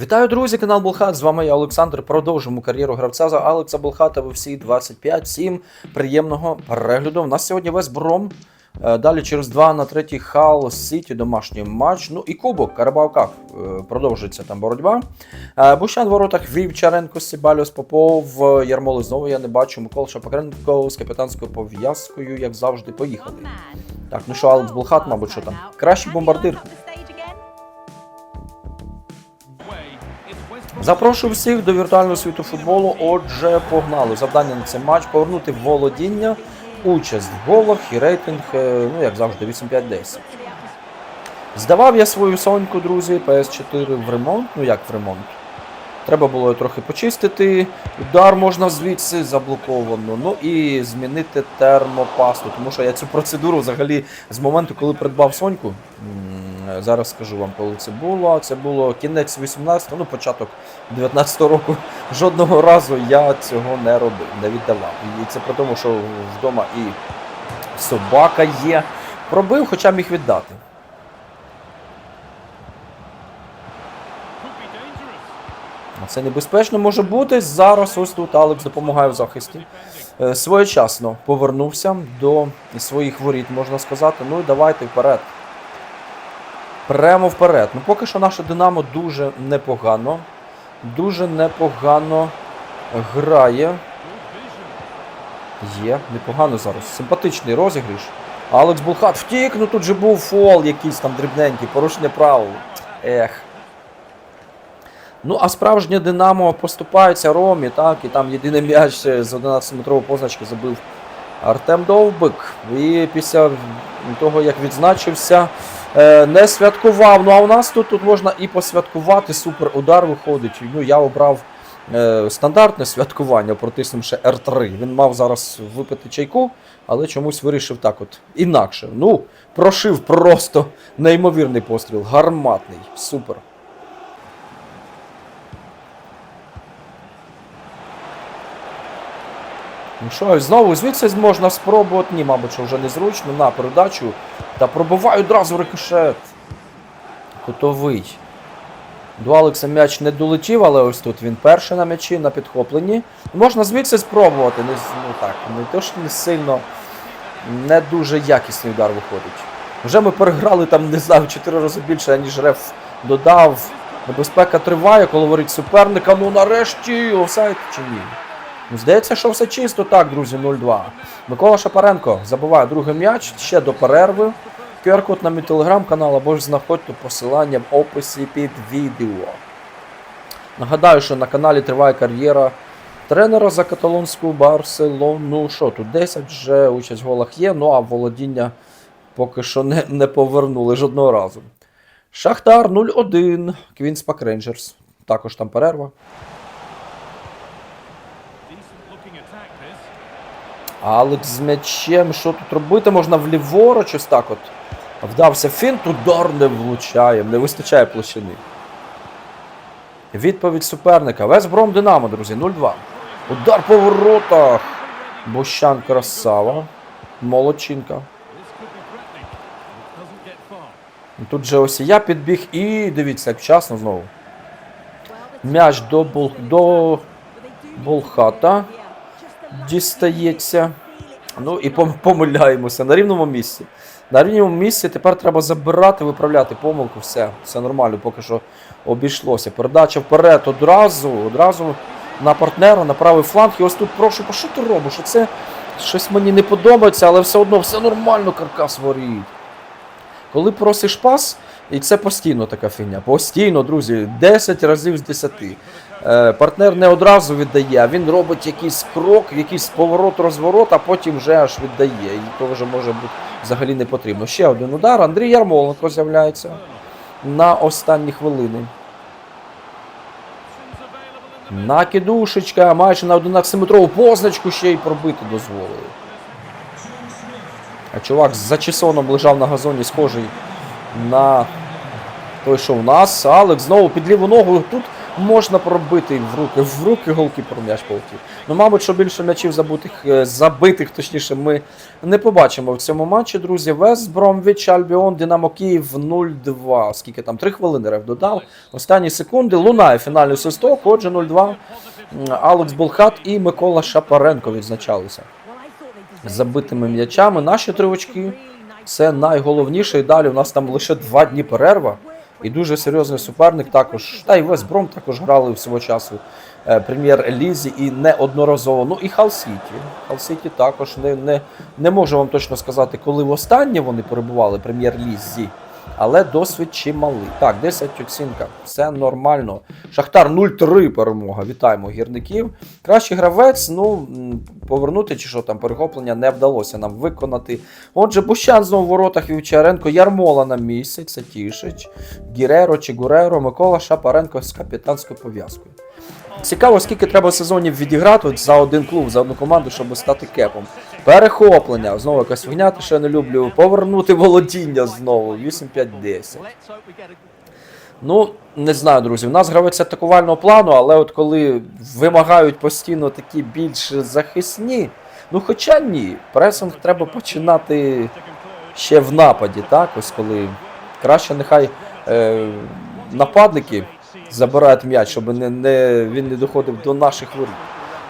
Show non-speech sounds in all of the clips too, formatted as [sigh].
Вітаю, друзі! Канал Булхат. З вами я Олександр. Продовжуємо кар'єру гравця за Алекса Булхата в всі 25. Всім приємного перегляду. У нас сьогодні весь бром. Далі через 2 на 3 Хал Сіті домашній матч. Ну і Кубок Карабao Е, Продовжується там боротьба. Е, Бущан в воротах Вівчаренко, Сібаліос Попов, е, Ярмоли знову я не бачу. Микола Шапакренко з капітанською пов'язкою, як завжди, поїхали. Так, ну що, Алекс Булхат, мабуть, що там? Кращий бомбардир. Запрошую всіх до віртуального світу футболу. Отже, погнали. Завдання на цей матч повернути володіння, участь в голах і рейтинг, е, ну як завжди, 8-5-10. Здавав я свою соньку, друзі, PS4 в ремонт. Ну як в ремонт? Треба було її трохи почистити. Удар можна звідси заблоковано. Ну і змінити термопасту. Тому що я цю процедуру взагалі з моменту, коли придбав Соньку. М, Зараз скажу вам, коли це було. Це було кінець 18-го, ну початок 19-го року. [laughs] Жодного разу я цього не робив, не віддавав. І це при тому, що вдома і собака є. Пробив, хоча міг віддати. Це небезпечно може бути. Зараз ось тут Алекс допомагає в захисті. Е, Своєчасно повернувся до своїх воріт, можна сказати. Ну і давайте вперед. Прямо вперед. Ну поки що наше Динамо дуже непогано. Дуже непогано грає. Є, непогано зараз. Симпатичний розіграш. Алекс Булхат втік, ну тут же був фол якийсь там дрібненький, порушення правил. Ех. Ну, а справжнє Динамо поступається Ромі, так, і там єдиний м'яч з 11-метрової позначки забив Артем Довбик. І після того, як відзначився, не святкував. Ну а у нас тут, тут можна і посвяткувати. Супер удар виходить. Ну, я обрав е, стандартне святкування, протиснувши R3. Він мав зараз випити чайку, але чомусь вирішив так от інакше. Ну, прошив просто неймовірний постріл. Гарматний. Супер. Ну що, знову звідси можна спробувати. Ні, мабуть, що вже незручно. На передачу. Та пробиваю одразу рикошет. Кутовий. До Алекса м'яч не долетів, але ось тут він перший на м'ячі, на підхопленні. Можна звідси спробувати. Не, ну так, не то, що не сильно, не дуже якісний удар виходить. Вже ми переграли там, не знаю, 4 рази більше, ніж реф додав. Небезпека триває, коли говорить суперника. Ну нарешті офсайд чи ні? Ну, Здається, що все чисто так, друзі, 0-2. Микола Шапаренко забиває другий м'яч ще до перерви. QR-код на мій телеграм-канал або ж знаходьте посилання в описі під відео. Нагадаю, що на каналі триває кар'єра тренера за каталонську Барселону. Що тут 10 вже участь в голах є, ну а володіння поки що не, не повернули жодного разу. Шахтар 0-1, Квінс Пак Рейнджерс. Також там перерва. Алекс з м'ячем. Що тут робити? Можна вліворуч ось так от. Вдався фінт, удар не влучає, не вистачає площини. Відповідь суперника. Весь Бром Динамо, друзі, 0-2. Удар по воротах. Бощан красава. Молодчинка. Тут же ось я підбіг і дивіться, як вчасно знову. М'яч до, бол... до Болхата дістається. Ну і помиляємося на рівному місці. На рівному місці тепер треба забирати, виправляти помилку. Все, все нормально, поки що обійшлося. Передача вперед одразу, одразу на партнера, на правий фланг. І ось тут прошу, що ти робиш? Оце щось мені не подобається, але все одно все нормально, каркас воріт. Коли просиш пас, і це постійно така фігня. Постійно, друзі, 10 разів з 10. Е, партнер не одразу віддає, а він робить якийсь крок, якийсь поворот, розворот, а потім вже аж віддає. І то вже може бути взагалі не потрібно. Ще один удар. Андрій Ярмоленко з'являється на останні хвилини. Накидушечка, майже на 11-метрову позначку ще й пробити дозволили. А чувак з зачесоном лежав на газоні, схожий на той, що в нас. Алекс знову під ліву ногу. Тут можна пробити в руки. В руки голкіпер м'яч полетів. Ну, мабуть, що більше м'ячів забутих, е, забитих, точніше, ми не побачимо в цьому матчі, друзі. Вест Бромвіч, Альбіон, Динамо Київ 0-2. Скільки там? 3 хвилини рев додав. Останні секунди. Лунає фінальний свисток. Отже, 0-2. Алекс Болхат і Микола Шапаренко відзначалися забитими м'ячами. Наші три очки це найголовніше. І далі у нас там лише два дні перерва. І дуже серйозний суперник також. Та й весь Бром також грали в свого часу е, прем'єр-лізі і неодноразово. Ну і Хал Сіті. Хал Сіті також не, не, не можу вам точно сказати, коли востаннє вони перебували прем'єр-лізі. Але досвід чималий. Так, 10 оцінка. Все нормально. Шахтар 0-3 перемога. Вітаємо гірників. Кращий гравець, ну, повернути чи що там, перехоплення не вдалося нам виконати. Отже, Бущан знову в воротах Вівчаренко, Ярмола на місці, це тішить. Гіреро чи Гуреро, Микола Шапаренко з капітанською пов'язкою. Цікаво, скільки треба сезонів відіграти за один клуб, за одну команду, щоб стати кепом. Перехоплення. Знову якась фігня, те, що я не люблю. Повернути володіння знову. 8-5-10. Ну, не знаю, друзі. У нас гравець атакувального плану, але от коли вимагають постійно такі більш захисні. Ну, хоча ні, пресинг треба починати ще в нападі, так? Ось коли краще нехай е, нападники забирають м'яч, щоб не, не, він не доходив до наших воріт.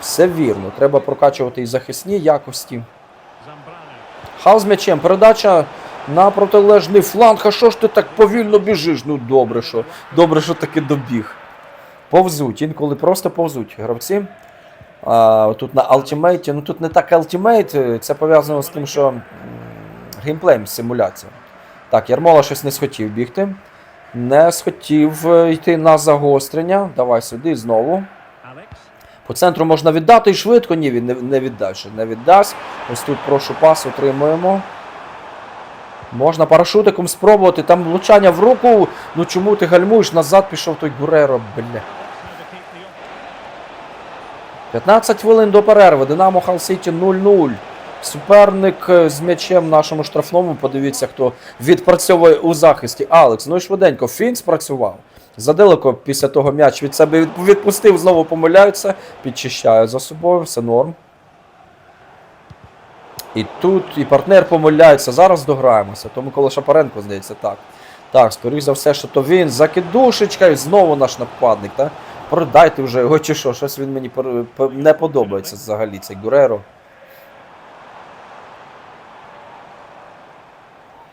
Все вірно, треба прокачувати і захисні якості. Хал з м'ячем. Передача на протилежний фланг. А що ж ти так повільно біжиш? Ну добре, що добре, що таки добіг. Повзуть, інколи просто повзуть гравці. А, тут на Ultimate, ну тут не так Ultimate, це пов'язано з тим, що геймплеєм симуляція. Так, Ярмола щось не схотів бігти. Не схотів е, йти на загострення. Давай сюди знову. По центру можна віддати і швидко. Ні, він не, віддасть. Не віддасть. Ось тут прошу пас отримуємо. Можна парашутиком спробувати. Там влучання в руку. Ну чому ти гальмуєш? Назад пішов той Гуреро, бля. 15 хвилин до перерви. Динамо Хал Сіті 0-0. Суперник е, з м'ячем нашому штрафному. Подивіться, хто відпрацьовує у захисті. Алекс. Ну і швиденько. Фін спрацював. Задалеко після того м'яч від себе відпустив, знову помиляються. Підчищає за собою, все норм. І тут і партнер помиляється. Зараз дограємося. То Микола Шапаренко, здається, так. Так, скоріш за все, що то він. Закидушечка і знову наш нападник. Так? Продайте вже його чи що. Щось він мені не подобається взагалі, цей Гуреро.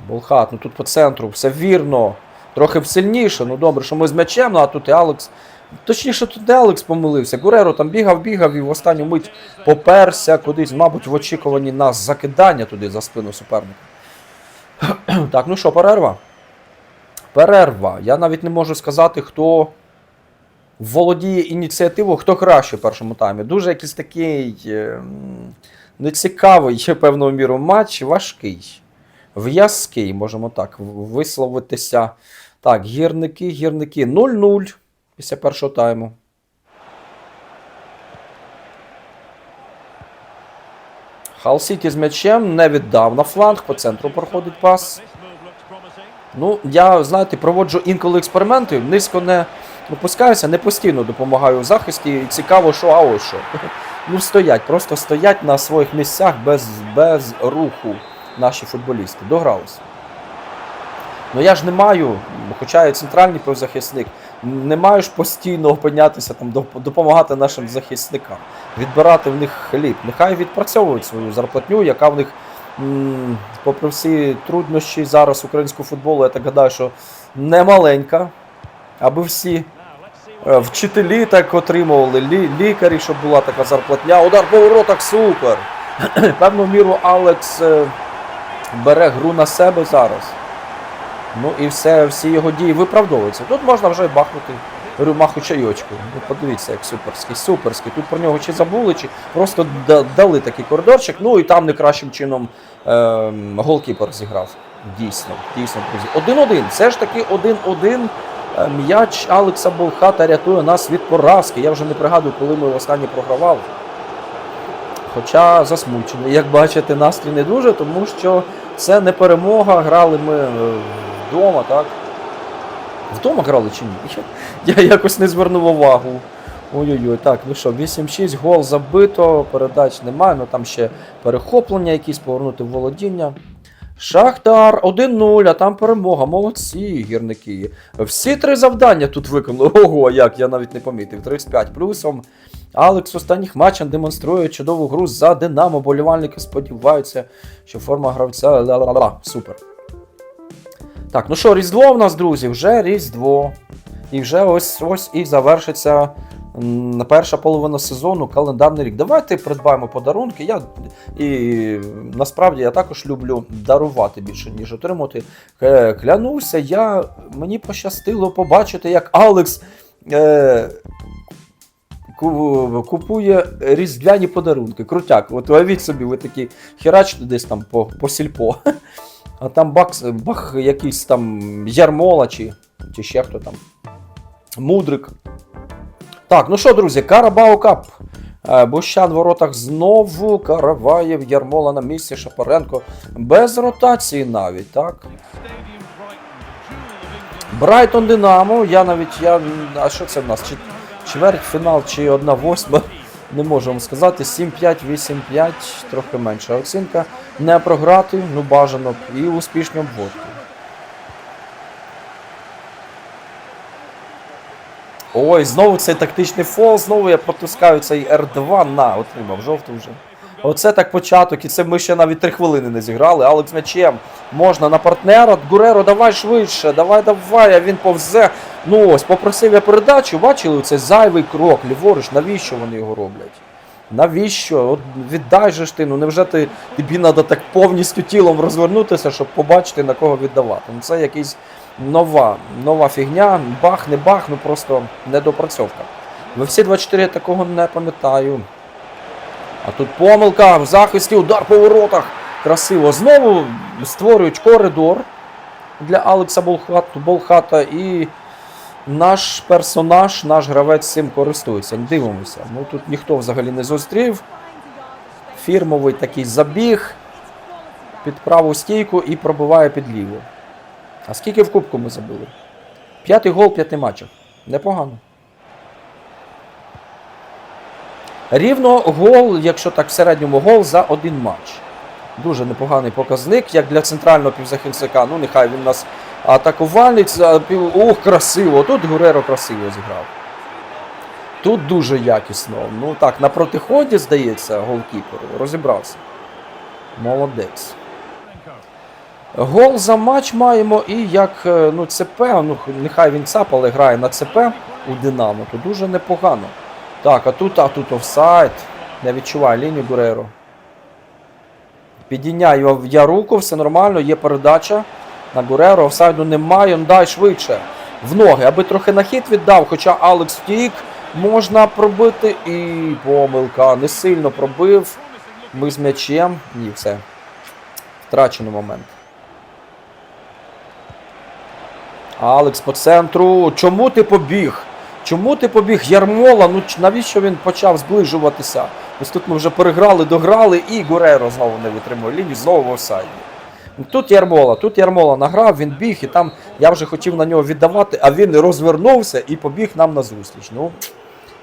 Болхат, ну тут по центру, все вірно. Трохи сильніше, ну добре, що ми з м'ячем, ну а тут і Алекс. Точніше, тут не Алекс помилився. Гуреро там бігав, бігав і в останню мить поперся кудись, мабуть, в очікуванні на закидання туди за спину суперника. [clears throat] так, ну що, перерва? Перерва. Я навіть не можу сказати, хто володіє ініціативою, хто краще в першому таймі. Дуже якийсь такий е, нецікавий, [laughs] певною мірою матч, важкий. В'язкий, можемо так висловитися. Так, гірники, гірники 0-0 після першого тайму. Хал Сіті з м'ячем не віддав на фланг, по центру проходить пас. Ну, я, знаєте, проводжу інколи експерименти, низько не опускаюся, не постійно допомагаю у захисті. І цікаво, що, а ось що. [laughs] Ну, стоять, просто стоять на своїх місцях без, без руху наші футболісти. Догралися. Ну я ж не маю, хоча я центральний півзахисник, не маю ж постійно опинятися там, допомагати нашим захисникам, відбирати в них хліб. Нехай відпрацьовують свою зарплатню, яка в них, попри всі труднощі зараз українського футболу, я так гадаю, що не маленька, аби всі е, вчителі так отримували, лі, лікарі, щоб була така зарплатня. Удар по воротах, супер. [clears throat] Певну міру Алекс е, бере гру на себе зараз. Ну і все, всі його дії виправдовуються. Тут можна вже бахнути рюмаху чайочку. Ну, подивіться, як суперський, суперський. Тут про нього чи забули, чи просто дали такий коридорчик. Ну і там не кращим чином ем, голкіпер зіграв. Дійсно, дійсно, друзі. 1-1. Все ж таки 1-1. Е, М'яч Алекса Болхата рятує нас від поразки. Я вже не пригадую, коли ми останнє програвали. Хоча засмучений. Як бачите, настрій не дуже, тому що це не перемога. Грали ми е, вдома, так? Вдома грали чи ні? [laughs] Я, якось не звернув увагу. Ой-ой-ой, так, ну що, 8-6, гол забито, передач немає, ну там ще перехоплення якісь, повернути в володіння. Шахтар 1-0, а там перемога. Молодці, гірники. Всі три завдання тут виконали. Ого, як я навіть не помітив. 35 плюсом. Алекс в останніх матчах демонструє чудову гру за Динамо. Болівальники сподіваються, що форма гравця. Ла-ла-ла. Супер. Так, ну що, Різдво в нас, друзі, вже Різдво. І вже ось ось і завершиться перша половина сезону, календарний рік. Давайте придбаємо подарунки. Я і насправді я також люблю дарувати більше, ніж отримати. Е, Клянуся, я, мені пощастило побачити, як Алекс е, купує різдвяні подарунки. Крутяк. От уявіть собі, ви такі херачите десь там по, по сільпо. [laughs] А там бакс, бах якийсь там Ярмола чи, чи ще хто там. Мудрик. Так, ну що, друзі, Карабау Кап. Бущан в воротах знову. Караваєв, Ярмола на місці, Шапаренко. Без ротації навіть, так? Брайтон Динамо. Я навіть. я. А що це в нас? Чвертьфінал чи 1-8? Не можу вам сказати. 7-5, 8-5, трохи менша оцінка. Не програти, ну бажано і успішно обводки. Ой, знову цей тактичний фол, знову я протискаю цей R2 на, отримав жовту вже. Оце так початок, і це ми ще навіть три хвилини не зіграли. Алекс м'ячем можна на партнера. Гуреро, давай швидше, давай, давай, а він повзе. Ну ось, попросив я передачу, бачили цей зайвий крок, ліворуч, навіщо вони його роблять? Навіщо? От віддай же ж ти, ну невже ти, тобі треба так повністю тілом розвернутися, щоб побачити на кого віддавати? Ну це якийсь нова, нова фігня, бах, не бах, ну просто недопрацьовка. Ви всі 24 я такого не пам'ятаю. А тут помилка в захисті, удар по воротах. Красиво. Знову створюють коридор для Алекса Болхат, Болхата і наш персонаж, наш гравець цим користується. Дивимося. Ну тут ніхто взагалі не зустрів. Фірмовий такий забіг під праву стійку і пробиває під ліву. А скільки в кубку ми забили? П'ятий гол п'яти матчах. Непогано. Рівно гол, якщо так в середньому гол за один матч. Дуже непоганий показник, як для центрального півзахисника. Ну, нехай він у нас атакувальник. Ух, красиво! Тут Гуреро красиво зіграв. Тут дуже якісно. Ну так, на протиході, здається, голкіперу. Розібрався. Молодець. Гол за матч маємо і як е, ну, ЦП, ну нехай він ЦАП, але грає на ЦП у Динамо, то дуже непогано. Так, а тут, а тут офсайд. Не відчуваю лінію Гуреро. Підійняю я руку, все нормально, є передача на Гуреро, офсайду немає, ну дай швидше. В ноги, аби трохи на хід віддав, хоча Алекс втік, можна пробити і помилка. Не сильно пробив. Ми з м'ячем. Ні, все. Втрачено момент. Алекс по центру. Чому ти побіг? Чому ти побіг Ярмола? Ну навіщо він почав зближуватися? Ось тут ми вже переграли, дограли, і Гуреро знову не витримує лінію, знову в офсайді. Тут Ярмола, тут Ярмола награв, він біг, і там я вже хотів на нього віддавати, а він розвернувся і побіг нам на зустріч. Ну,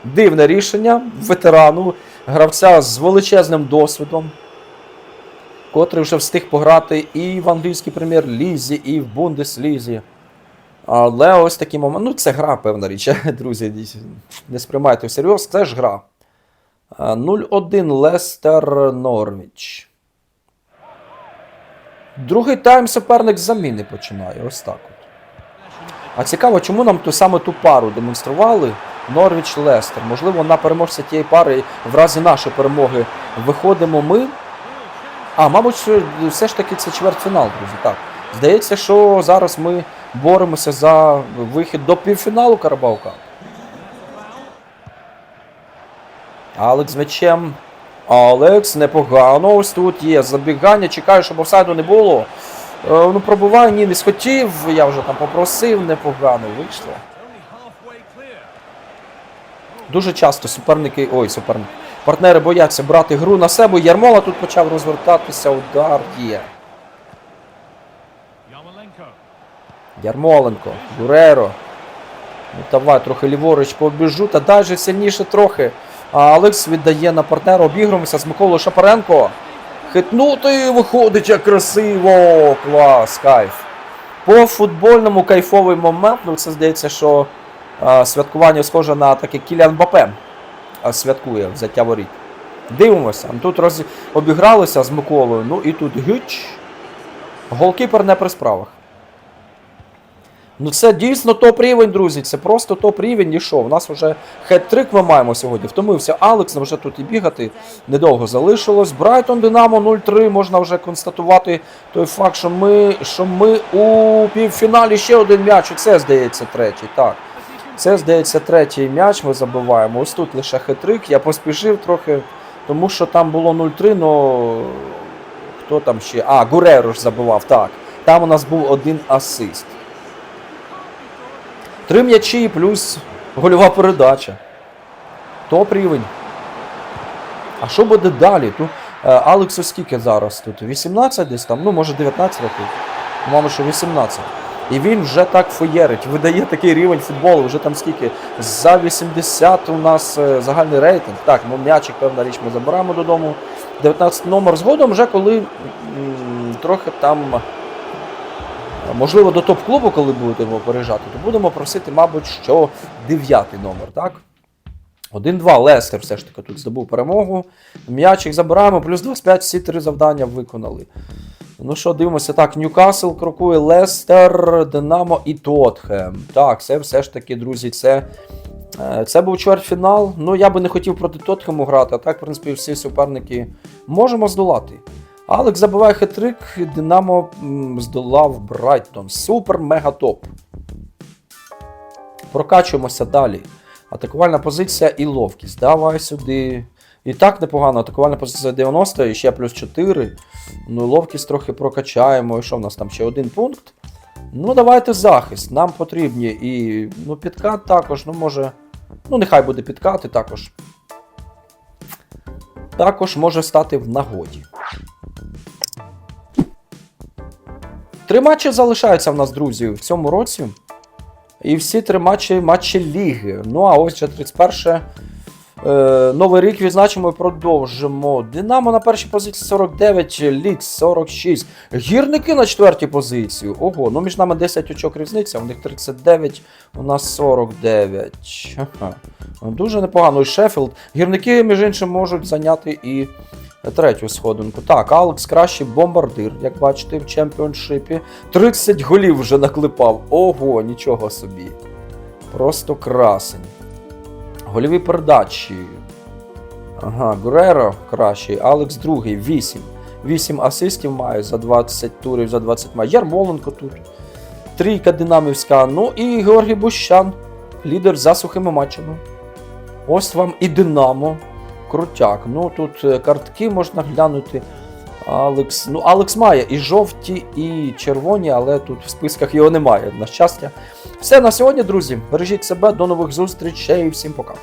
дивне рішення ветерану, гравця з величезним досвідом, котрий вже встиг пограти і в англійській прем'єр-лізі, і в Бундеслізі. Але ось такий момент. Ну, це гра, певна річ, [laughs] друзі. Не сприймайте всерйоз, це ж гра. 0-1 Лестер Норвіч. Другий тайм суперник заміни починає. Ось так от. А цікаво, чому нам ту саме ту пару демонстрували Норвіч Лестер. Можливо, на переможця тієї пари в разі нашої перемоги виходимо ми. А, мабуть, все ж таки це чвертьфінал, друзі. Так. Здається, що зараз ми боремося за вихід до півфіналу Карабаука. Алекс з м'ячем. Алекс, непогано. Ось тут є забігання. Чекаю, щоб офсайду не було. Е, ну, пробуваю, ні, не схотів. Я вже там попросив, непогано вийшло. Дуже часто суперники. Ой, суперники. Партнери бояться брати гру на себе. Ярмола тут почав розвертатися. Удар є. Ярмоленко, Гуреро. Ну, давай трохи ліворуч побіжу, та дай сильніше трохи. Алекс віддає на партнера, обігруємося з Миколою Шапаренко. Хитнути виходить як красиво! Клас, кайф. По футбольному кайфовий момент. Ну, це здається, що а, святкування схоже на таке Кілян Бапе святкує взяття воріт. Дивимося. Тут роз... обігралися з Миколою. Ну і тут гич. Голкіпер не при справах. Ну це дійсно топ рівень, друзі. Це просто топ рівень. І що? У нас вже хет-трик ми маємо сьогодні. Втомився Алекс, вже тут і бігати недовго залишилось. Брайтон Динамо 0-3. Можна вже констатувати той факт, що ми, що ми у півфіналі ще один м'яч. Це здається третій. Так. Це здається третій м'яч. Ми забиваємо. Ось тут лише хет-трик. Я поспішив трохи, тому що там було 0-3, но хто там ще? А, Гуреро ж забивав. Так. Там у нас був один асист. Три м'ячі плюс гольова передача. Топ рівень. А що буде далі? Тут е, Алексу скільки зараз тут? 18 десь там, ну може 19 років. Мабуть, що 18. І він вже так феєрить, видає такий рівень футболу, вже там скільки. За 80 у нас е, загальний рейтинг. Так, ну м'ячик, певна річ, ми забираємо додому. 19 номер. Згодом вже коли м, трохи там. Можливо, до топ-клубу, коли будемо переїжджати, то будемо просити, мабуть, що дев'ятий номер, так? 1-2. Лестер все ж таки тут здобув перемогу. М'ячик забираємо, плюс 25, всі три завдання виконали. Ну що, дивимося, так, Ньюкасл крокує, Лестер, Динамо і Тотхем. Так, це все ж таки, друзі, це. е, Це був чвертьфінал. Ну, я би не хотів проти Тотхему грати, а так, в принципі, всі суперники можемо здолати. Алекс забиває хитрик, Динамо здолав Брайтон. Супер мега топ. Прокачуємося далі. Атакувальна позиція і ловкість. Давай сюди. І так непогано. Атакувальна позиція 90 і ще плюс 4. Ну, ловкість трохи прокачаємо. І що в нас там ще один пункт? Ну, давайте захист. Нам потрібні і. Ну, підкат також, ну може. Ну, нехай буде підкати також. Також може стати в нагоді. Три матчі залишаються в нас, друзі, в цьому році. І всі три матчі матчі ліги. Ну а ось вже 31 е, Новий рік відзначимо і продовжимо. Динамо на першій позиції 49, Ліц 46. Гірники на четвертій позиції. Ого, ну між нами 10 очок різниця, у них 39, у нас 49. Ха-ха. Дуже непогано. І Шеффілд. Гірники, між іншим, можуть зайняти і третю сходинку. Так, Алекс кращий бомбардир, як бачите, в чемпіоншипі. 30 голів вже наклепав. Ого, нічого собі. Просто красень. Гольові передачі. Ага, Гуреро кращий, Алекс другий, 8. 8 асистів має за 20 турів, за 20 має. Ярмоленко тут. Трійка динамівська. Ну і Георгій Бущан, лідер за сухими матчами. Ось вам і Динамо. Крутяк. Ну тут е, картки можна глянути. Алекс. Ну, Алекс має і жовті, і червоні, але тут в списках його немає, на щастя. Все на сьогодні, друзі. Бережіть себе, до нових зустрічей. Всім пока.